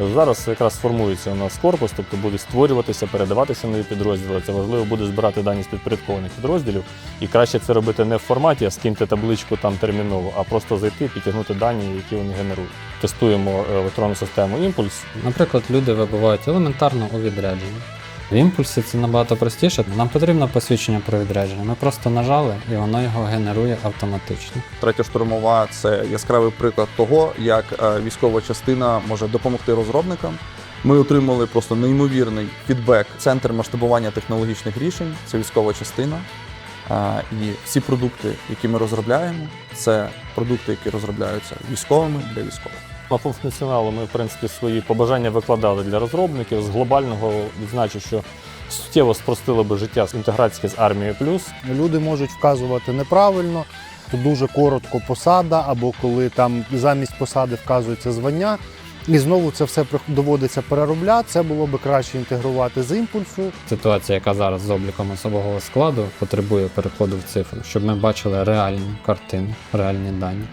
Зараз якраз формується у нас корпус, тобто буде створюватися, передаватися нові підрозділи. Це важливо буде збирати дані з підпорядкованих підрозділів. І краще це робити не в форматі, а скиньте табличку там терміново, а просто зайти, підтягнути дані, які вони генерують. Тестуємо е, електронну систему імпульс. Наприклад, люди вибувають елементарно у відрядженні. В імпульсі це набагато простіше. Нам потрібно посвідчення про відрядження. Ми просто нажали і воно його генерує автоматично. Третя штурмова це яскравий приклад того, як е, військова частина може допомогти розробникам. Ми отримали просто неймовірний фідбек. Центр масштабування технологічних рішень це військова частина. Е, І всі продукти, які ми розробляємо, це продукти, які розробляються військовими для військових. По функціоналу ми, в принципі, свої побажання викладали для розробників. З глобального відзначу, що суттєво спростило би життя з інтеграції з армією плюс. Люди можуть вказувати неправильно, то дуже коротко посада, або коли там замість посади вказується звання. І знову це все доводиться переробляти. Це було би краще інтегрувати з імпульсу. Ситуація, яка зараз з обліком особового складу, потребує переходу в цифру, щоб ми бачили реальну картину, реальні дані.